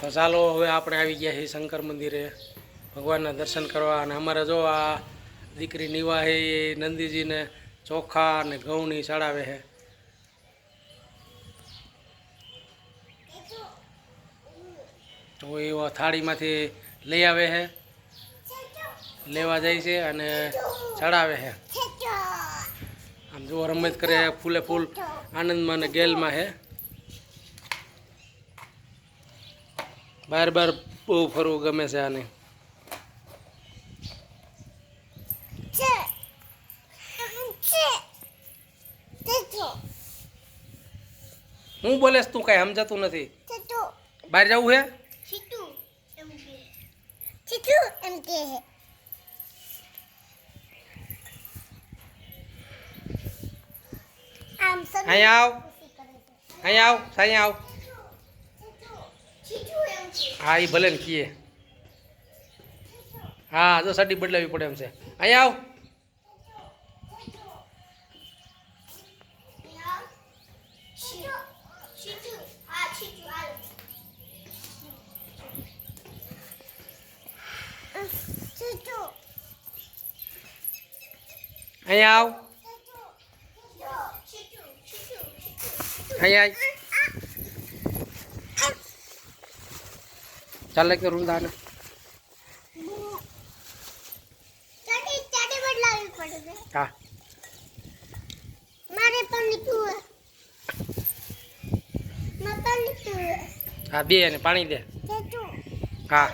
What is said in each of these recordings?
તો ચાલો હવે આપણે આવી ગયા છીએ શંકર મંદિરે ભગવાનના દર્શન કરવા. અને અમારે જો આ દીકરી નિવા એ નંદીજીને ચોખા અને ઘઉંની ચડાવે છે. તો એવા થાળીમાંથી લઈ આવે છે. લેવા જાય છે અને ચડાવે છે. આમ જો રમત કરે ફૂલે ફૂલ આનંદમાં અને ગેલમાં છે. બાર બાર બહુ ફરવું ગમે છે આને હું બોલેસ તું કાંઈ સમજાતું નથી બહાર જવું હે અહીંયા આવ અહીંયા આવ સાઅહીંયા આવ હા એ ભલે ને કીએ. હા જો સાડી બદલાવી પડે એમ છે. અહીંયા આવ. અહીંયા આવ. અહીંયા ચાલે કે રૂંદાને હા. મારે પણ હા દે અને પાણી દે. હા.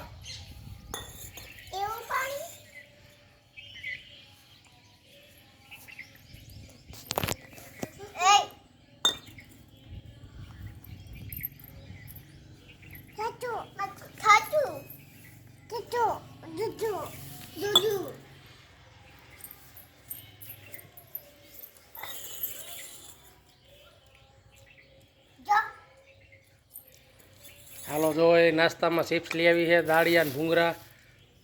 હાલો, જો એ નાસ્તામાં ચિપ્સ લઈ આવી છે, દાળિયા ને ભૂંગરા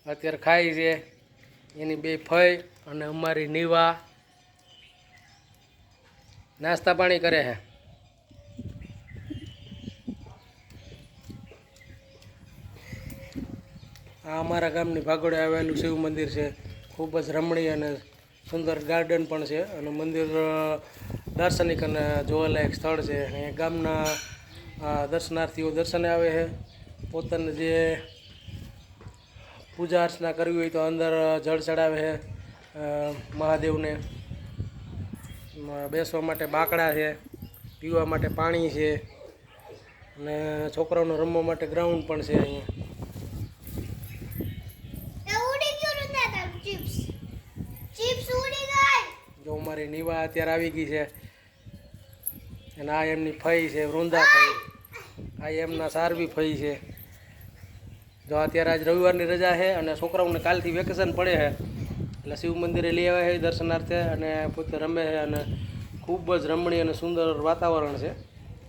અત્યારે ખાઈ છે. એની બે ફઈ અને અમારી નીવા. નાસ્તા પાણી કરે છે. આ અમારા ગામની ભાગોળે આવેલું શિવ મંદિર છે. ખૂબ જ રમણીય અને સુંદર ગાર્ડન પણ છે અને મંદિર દાર્શનિક અને જોવાલાયક સ્થળ છે. અહીંયા ગામના દર્શનાર્થીઓ દર્શને આવે છે. પોતાને જે પૂજા અર્ચના કરવી હોય તો અંદર જળ ચડાવે છે. મહાદેવને બેસવા માટે બાકડા છે, પીવા માટે પાણી છે અને છોકરાઓને રમવા માટે ગ્રાઉન્ડ પણ છે અહીંયા એ ઉડી ગયું ને તાર ચિપ્સ ચિપ્સ ઉડી ગઈ જો અમારી નીવા અત્યારે આવી ગઈ છે. અને આ એમની ફઈ છે, વૃંદા ફઈ. આ એમના સારવી ફઈ છે. જો અત્યારે આજ રવિવારની રજા છે અને છોકરાઓને કાલથી વેકેશન પડે છે. એટલે શિવ મંદિરે લઈ આવે છે દર્શનાર્થે અને પોતે રમે છે અને ખૂબ જ રમણીય અને સુંદર વાતાવરણ છે.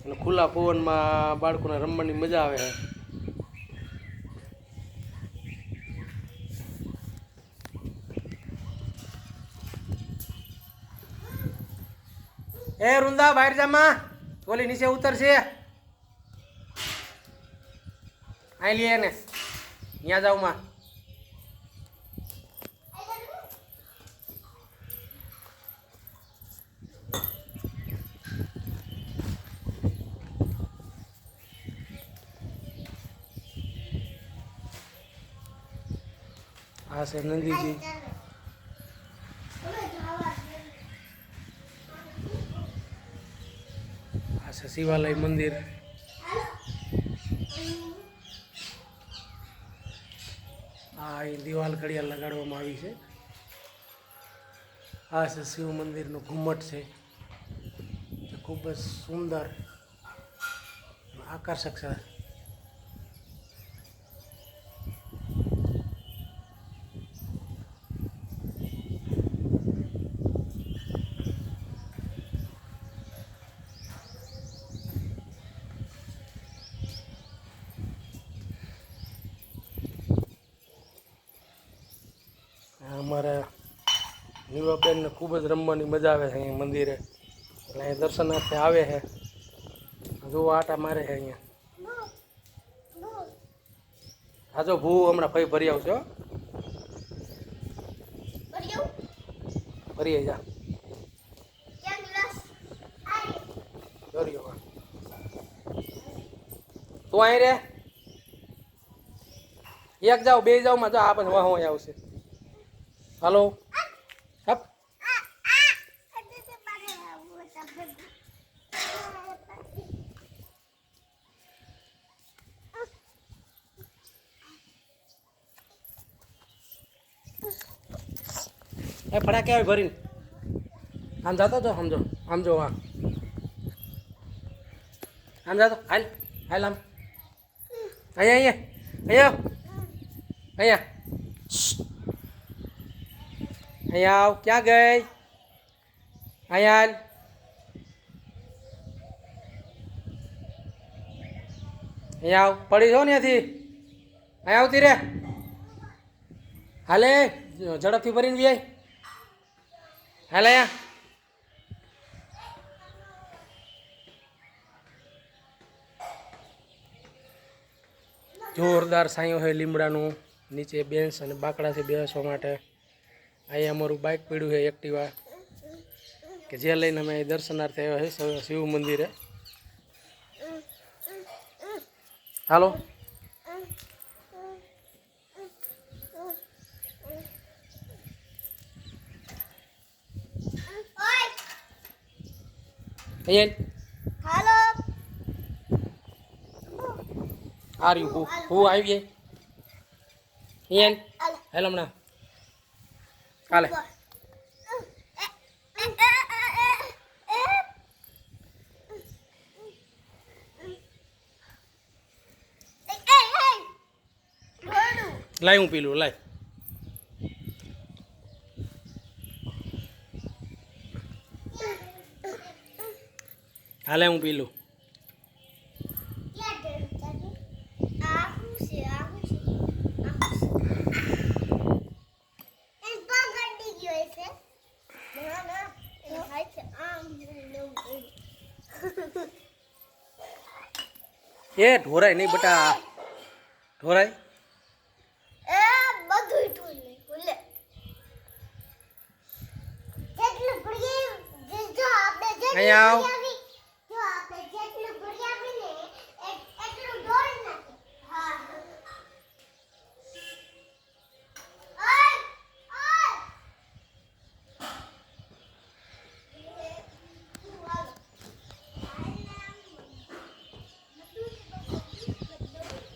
અને ખુલ્લા પવનમાં બાળકોને રમવાની મજા આવે છે. એ રૂંદા, બહાર જામાં ઓલી નીચે ઉતરશે. અહીં લઈએ ને ત્યાં જાઉં માં. આ છે નંદીજી. છે, શિવાલય મંદિર. આ અહીં દિવાલ ઘડિયાળ લગાડવામાં આવી છે. આ છે શિવ મંદિરનું ઘુમ્મટ છે. ખૂબ જ સુંદર આકર્ષક છે. અમારા નીવાબેનને ખૂબ જ રમવાની મજા આવે છે અહીંયા મંદિરે. એટલે અહીં દર્શનાર્થે આવે છે. જો આટા મારે છે અહીંયા. હા જો ભૂ હમણાં ફરી ભરી આવશે ભરી આવી? જા. તું અહીં રે? એક જાવ બે જાવમાં જો આ વાહ વાહ આવશે. હાલો. હપ. એ ફટાકે આવી ભરીને. આમ જતો તો સમજો સમજો હા આમ જતો. હાલ હાલ આમ. અહીંયા અહીંયા. અહીંયા. અહીંયા. અહીંયા આવ, ક્યાં ગઈ? અહીંયા હાલ અહીંયા આવ, પડી જો ને ત્યાંથી અહીંયા આવતી રે. હાલે, ઝડપથી ભરીને વ્યાય. હાલે અહીંયા. જોરદાર સાંયો છે લીમડાનું, નીચે બેન્સ અને બાકડા છે બેસવા માટે. અહીંયા અમારું બાઇક પડ્યું છે એક્ટિવા કે જે લઈને અમે અહીં દર્શનાર્થે આવ્યા છે શિવ- મંદિરે. હાલો? હાલો. આ રહ્યું હું હું આવી જાય અહીંયા હાલો. હમણાં. હાલે લાય હું પીલું લાય. હાલે હું પીલું. એ ઢોરાય નહીં બટા. ઢોરાય? અહીંયા આવ. જો આપણે જેટલું ભરી આપીને એ- એટલું દોડ નાખે હા ઓય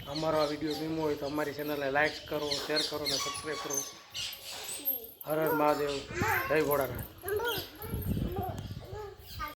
ઓય અમારો આ વીડિયો ગમ્યો હોય તો અમારી ચેનલને લાઇક કરો શેર કરો અને સબસ્ક્રાઈબ કરો હર હર મહાદેવ જય ભોળાનાથ.